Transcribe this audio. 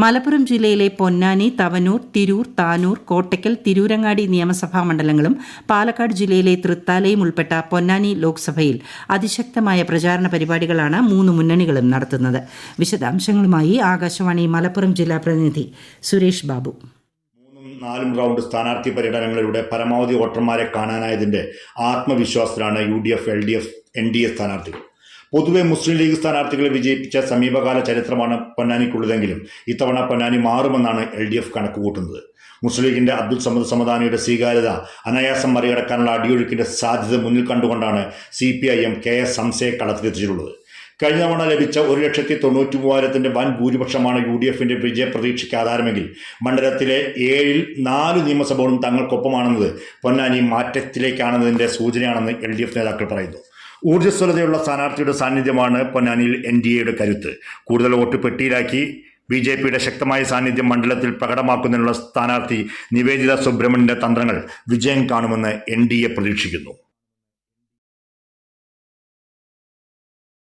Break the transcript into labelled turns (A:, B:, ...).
A: മലപ്പുറം ജില്ലയിലെ പൊന്നാനി തവനൂർ തിരൂർ താനൂർ കോട്ടയ്ക്കൽ തിരൂരങ്ങാടി നിയമസഭാ മണ്ഡലങ്ങളും പാലക്കാട് ജില്ലയിലെ തൃത്താലയും ഉൾപ്പെട്ട പൊന്നാനി ലോക്സഭയിൽ അതിശക്തമായ പ്രചാരണ പരിപാടികളാണ് മൂന്ന് മുന്നണികളും നടത്തുന്നത്. വിശദാംശങ്ങളുമായി ആകാശവാണി മലപ്പുറം ജില്ലാ പ്രതിനിധി സുരേഷ് ബാബു.
B: നാലും റൗണ്ട് സ്ഥാനാർത്ഥി പര്യടനങ്ങളിലൂടെ പരമാവധി വോട്ടർമാരെ കാണാനായതിന്റെ ആത്മവിശ്വാസത്തിലാണ് U D F L D F N D A സ്ഥാനാർത്ഥികൾ. പൊതുവെ മുസ്ലിം ലീഗ് സ്ഥാനാർത്ഥികളെ വിജയിപ്പിച്ച സമീപകാല ചരിത്രമാണ് പൊന്നാനിക്കുള്ളതെങ്കിലും ഇത്തവണ പൊന്നാനി മാറുമെന്നാണ് എൽ ഡി എഫ് കണക്കുകൂട്ടുന്നത്. മുസ്ലിം ലീഗിന്റെ അബ്ദുൽ സമദ് സമദാനിയുടെ സ്വീകാര്യത അനായാസം മറികടക്കാനുള്ള അടിയൊഴുക്കിന്റെ സാധ്യത മുന്നിൽ കണ്ടുകൊണ്ടാണ് C P I M K S സംശയെ കളത്തിലെത്തിച്ചിട്ടുള്ളത്. കഴിഞ്ഞ തവണ ലഭിച്ച ഒരു ലക്ഷത്തി തൊണ്ണൂറ്റി മൂവായിരത്തിന്റെ വൻ ഭൂരിപക്ഷമാണ് യു ഡി എഫിന്റെ വിജയപ്രതീക്ഷയ്ക്ക് ആധാരമെങ്കിൽ മണ്ഡലത്തിലെ ഏഴിൽ നാല് നിയമസഭകളും തങ്ങൾക്കൊപ്പമാണെന്നത് പൊന്നാനി മാറ്റത്തിലേക്കാണെന്നതിന്റെ സൂചനയാണെന്ന് എൽ ഡി എഫ് നേതാക്കൾ പറയുന്നു. ഊർജസ്വലതയുള്ള സ്ഥാനാർത്ഥിയുടെ സാന്നിധ്യമാണ് പൊന്നാനിയിൽ എൻ ഡി എയുടെ കരുത്ത്. കൂടുതൽ വോട്ട് പെട്ടിയിലാക്കി ബി ജെ പിയുടെ ശക്തമായ സാന്നിധ്യം മണ്ഡലത്തിൽ പ്രകടമാക്കുന്നതിനുള്ള സ്ഥാനാർത്ഥി നിവേദിത സുബ്രഹ്മണ്യന്റെ തന്ത്രങ്ങൾ വിജയം കാണുമെന്ന് എൻ ഡി എ പ്രതീക്ഷിക്കുന്നു.